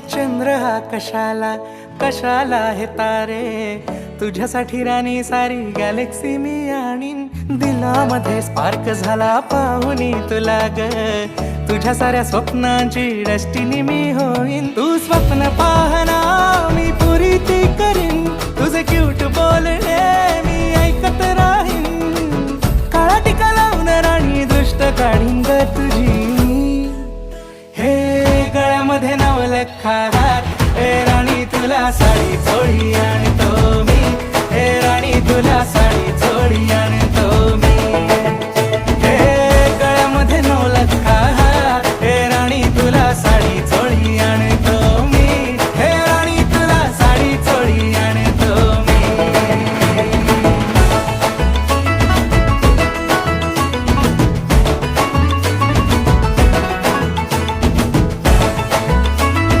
चंद्र हा कशाला? कशाला हे तारे? तुझ्यासाठी राणी सारी गॅलेक्सी मी आणीन. दिलामध्ये स्पार्क झाला पाहुनी तुला ग. तुझ्या साऱ्या स्वप्नांची डस्टिनी मी होईन. तू स्वप्न पाहना मी पुरी ती करीन. तुझे क्यूट बोलणे मी ऐकत राहीन. काळा टिका लावून राणी दृष्ट काढीन ग तुझी. हे गळ्यामध्ये ना नवलखा हार हे राणी तुला साडी चोळी आणि